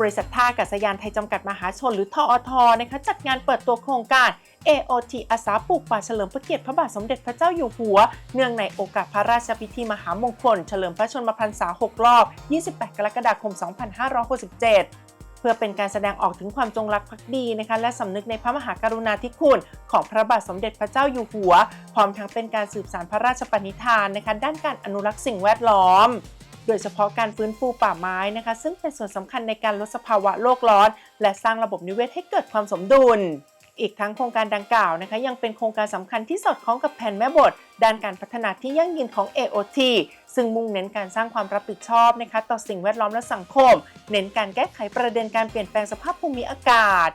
บริษัทท่าอากาศยานไทยจำกัดมหาชนหรือทอทนะคะจัดงานเปิดตัวโครงการ AOT อาสาปลูกป่าเฉลิมพระเกียรติพระบาทสมเด็จพระเจ้าอยู่หัว เนื่องในโอกาสพระราชพิธีมหามงคล เฉลิมพระชนมพรรษา 6 รอบ 28 กรกฎาคม 2567เพื่อเป็นการแสดงออกถึงความจงรักภักดีนะคะและสำนึกในพระมหากรุณาธิคุณ ของพระบาทสมเด็จพระเจ้าอยู่หัว พร้อมทั้งเป็นการสืบสานพระราชปณิธานนะคะด้านการอนุรักษ์สิ่งแวดล้อม โดยเฉพาะการฟื้นฟูป่าไม้นะคะ ซึ่งเป็นส่วนสำคัญในการลดสภาวะโลกร้อน และสร้างระบบนิเวศให้เกิดความสมดุล อีกทั้งโครงการดังกล่าวนะคะ ยังเป็นโครงการสำคัญที่สอดคล้องกับแผนแม่บท ด้านการพัฒนาที่ยั่งยืนของ AOT ซึ่งมุ่งเน้นการสร้างความรับผิดชอบนะคะต่อสิ่งแวดล้อมและสังคม เน้นการแก้ไขประเด็นการเปลี่ยนแปลงสภาพภูมิอากาศ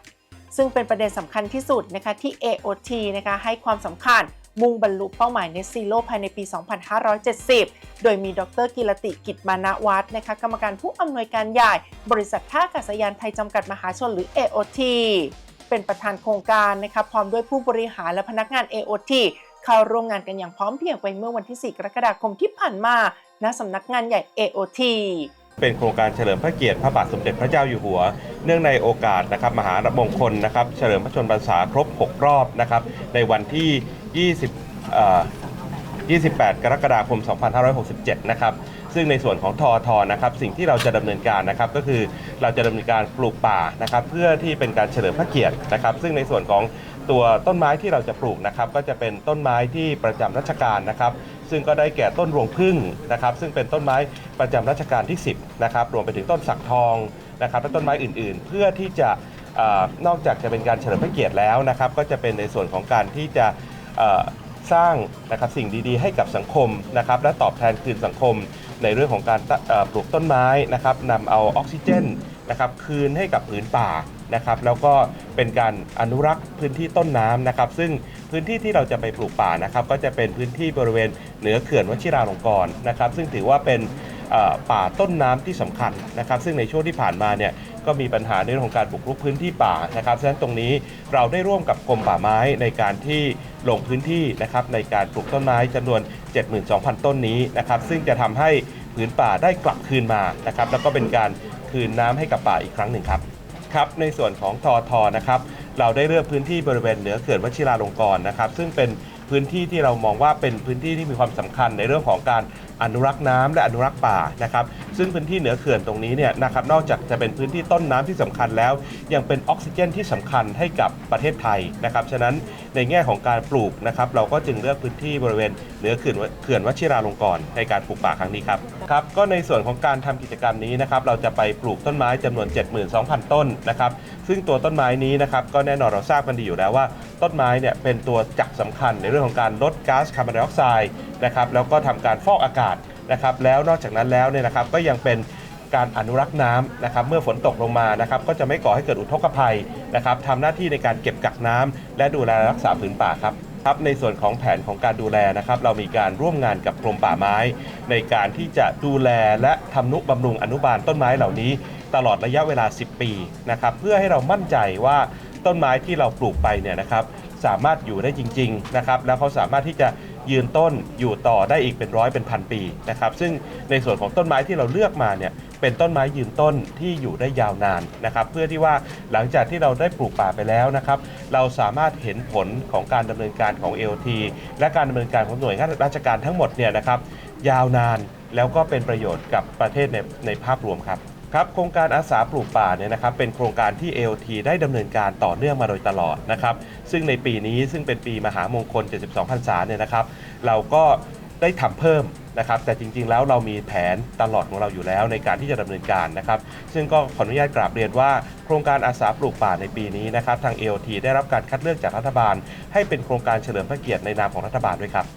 ซึ่งเป็นประเด็นสำคัญที่สุดนะคะที่ AOT นะคะให้ความสำคัญ มุ่งบรรลุเป้าหมายในซีโร่ภายในปี 2570 โดยมีดรกิรติกิจมานะวัฒน์นะคะกรรมการผู้อำนวยการใหญ่ บริษัทท่าอากาศยานไทยจำกัดมหาชนหรือ AOT เป็นประธานโครงการนะคะพร้อมด้วยผู้บริหารและพนักงาน AOT เข้าร่วมงานกันอย่างพร้อมเพรียงไปเมื่อวันที่ 4 กรกฎาคมที่ผ่านมา ณสำนักงานใหญ่ AOT เป็นโครงการเฉลิมพระเกียรติพระบาทสมเด็จพระเจ้าอยู่หัว เนื่องในโอกาสนะครับมหามงคลนะครับเฉลิมพระชนมพรรษาครบ 6 รอบนะครับในวันที่ 20เอ่อ28 กรกฎาคม 2567 นะครับ ซึ่งในส่วนของทอทนะครับ สิ่งที่เราจะดำเนินการนะครับ ก็คือเราจะดำเนินการปลูกป่านะครับ เพื่อที่เป็นการเฉลิมพระเกียรตินะครับ ซึ่งในส่วนของตัวต้นไม้ที่เราจะปลูกนะครับ ก็จะเป็นต้นไม้ที่ประจำรัชกาลนะครับ ซึ่งก็ได้แก่ต้นรวงพึ่งนะครับ ซึ่งเป็นต้นไม้ประจำรัชกาลที่ 10 นะครับ รวมไปถึงต้นสักทองนะครับ และต้นไม้อื่น ๆ เพื่อที่จะออนอกจากจะเป็นการเฉลิมพระเกียรติแล้วนะครับ ก็จะเป็นในส่วนของการที่จะ สร้างนะครับสิ่งดีๆ ให้กับสังคมนะครับและตอบแทนคืนสังคม ในเรื่องของการปลูกต้นไม้นะครับนำเอาออกซิเจนนะครับคืนให้กับผืนป่านะครับแล้วก็เป็นการอนุรักษ์พื้นที่ต้นน้ำนะครับ ซึ่งพื้นที่ที่เราจะไปปลูกป่านะครับก็จะเป็นพื้นที่บริเวณเหนือเขื่อนวชิราลงกรณ์นะครับ ซึ่งถือว่าเป็นป่าต้นน้ำที่สำคัญนะครับ ซึ่งในช่วงที่ผ่านมาเนี่ย ก็มีปัญหาในเรื่องของการบุกรุกพื้นที่ป่านะครับฉะนั้นตรงนี้เราได้ร่วมกับกรมป่าไม้ในการที่ลงพื้นที่นะครับในการปลูกต้นไม้จำนวน 72,000 ต้นนี้นะครับซึ่งจะทำให้ผืนป่าได้กลับคืนมานะครับแล้วก็เป็นการคืนน้ำให้กับป่าอีกครั้งหนึ่งครับครับในส่วนของทอทอนะครับเราได้เลือกพื้นที่บริเวณเหนือเขื่อนวชิราลงกรณ์นะครับซึ่งเป็นพื้นที่ที่เรามองว่าเป็นพื้นที่ที่มีความสำคัญในเรื่องของการ อนุรักษ์น้ำและอนุรักษ์ป่านะครับซึ่งพื้นที่เหนือเขื่อนตรงนี้เนี่ยนะครับนอกจากจะเป็นพื้นที่ต้นน้ำที่สำคัญแล้ว ยังเป็นออกซิเจนที่สำคัญให้กับประเทศไทยนะครับฉะนั้นในแง่ของการปลูกนะครับเราก็จึงเลือกพื้นที่บริเวณเหนือเขื่อนวเขื่อนวชิราลงกรณ์ในการปลูกป่าครั้งนี้ครับครับก็ในส่วนของการทำกิจกรรมนี้นะครับเราจะไปปลูกต้นไม้จำนวน 72,000 ต้นนะครับซึ่งตัวต้นไม้นี้นะครับก็แน่นอนเราทราบกันดีอยู่แล้วว่า ต้นไม้เนี่ยเป็นตัวจักรสำคัญในเรื่องของการลดก๊าซคาร์บอนไดออกไซด์นะครับแล้วก็ทำการฟอกอากาศนะครับแล้วนอกจากนั้นแล้วเนี่ยนะครับก็ยังเป็นการอนุรักษ์น้ำนะครับเมื่อฝนตกลงมานะครับก็จะไม่ก่อให้เกิดอุทกภัยนะครับทำหน้าที่ในการเก็บกักน้ำและดูแลรักษาผืนป่าครับครับในส่วนของแผนของการดูแลนะครับ เรามีการร่วมงานกับกรมป่าไม้ ในการที่จะดูแลและทำนุบำรุงอนุบาลต้นไม้เหล่านี้ ตลอดระยะเวลา 10 ปีนะครับเพื่อให้เรามั่นใจว่าต้นไม้ที่เราปลูกไปเนี่ยนะครับสามารถอยู่ได้จริง ๆ นะครับ แล้วเขาสามารถที่จะ ยืนต้นอยู่ต่อได้อีกเป็นร้อยเป็นพันปีนะครับซึ่งในส่วนของต้นไม้ที่เราเลือกมาเนี่ยเป็นต้นไม้ยืนต้นที่อยู่ได้ยาวนานนะครับเพื่อที่ว่าหลังจากที่เราได้ปลูกป่าไปแล้วนะครับเราสามารถเห็นผลของการดำเนินการของ AOT และการดำเนินการของหน่วยงานราชการทั้งหมดเนี่ยนะครับยาวนานแล้วก็เป็นประโยชน์กับประเทศในในภาพรวมครับ ครับโครงการอาสาปลูกป่าเนี่ยนะครับเป็นโครงการที่ AOT ได้ดำเนินการต่อเนื่องมาโดยตลอดนะครับซึ่งในปีนี้ซึ่งเป็นปีมหามงคล 72พรรษาเนี่ยนะครับเราก็ได้ทำเพิ่มนะครับแต่จริงๆ แล้วเรามีแผนตลอดของเราอยู่แล้วในการที่จะดำเนินการนะครับ ซึ่งก็ขออนุญาตกราบเรียนว่า โครงการอาสาปลูกป่าในปีนี้นะครับ ทาง AOT ได้รับการคัดเลือกจากรัฐบาล ให้เป็นโครงการเฉลิมพระเกียรติในนามของรัฐบาลด้วยครับ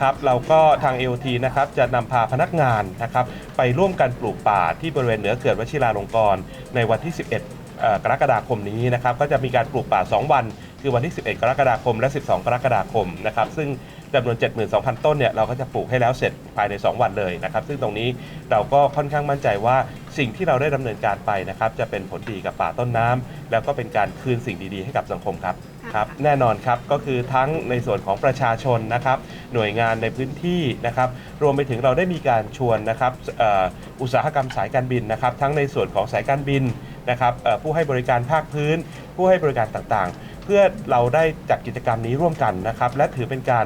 ครับเราก็ทาง AOT นะครับจะนำพาพนักงานนะครับไปร่วมกันปลูกป่าที่บริเวณเหนือเขื่อนวชิราลงกรณ์ในวันที่ 11เอ่อกรกฎาคมนี้นะครับก็จะมีการปลูกป่า 2 วัน คือวันที่ 11 กรกฎาคมและ 12 กรกฎาคมนะครับซึ่ง จำนวน 72,000 ต้นเนี่ยเราก็จะปลูกให้แล้วเสร็จภายใน 2 วันเลยนะครับซึ่งตรงนี้เราก็ค่อนข้างมั่นใจว่าสิ่งที่เราได้ดำเนินการไปนะครับจะเป็นผลดีกับป่าต้นน้ำแล้วก็เป็นการคืนสิ่งดีๆ ให้กับสังคมครับครับแน่นอนครับก็คือทั้งในส่วนของประชาชนนะครับหน่วยงานในพื้นที่นะครับรวมไปถึงเราได้มีการชวนนะครับเอ่ออุตสาหกรรมสายการบินนะครับทั้งในส่วนของสายการบินนะครับเอ่อผู้ให้บริการภาคพื้น ผู้ให้บริการต่างๆ เพื่อเราได้จัดกิจกรรมนี้ร่วมกันนะครับและถือเป็นการ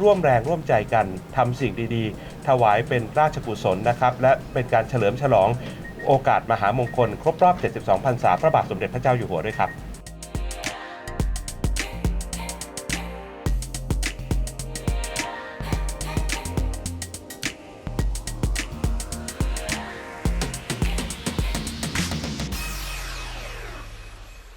ร่วมแรงร่วมใจกันทำสิ่งดีๆ ถวายเป็นราชกุศลนะครับ และเป็นการเฉลิมฉลองโอกาสมหามงคล ครบรอบ 72พรรษาพระบาทสมเด็จพระเจ้าอยู่หัวด้วยครับ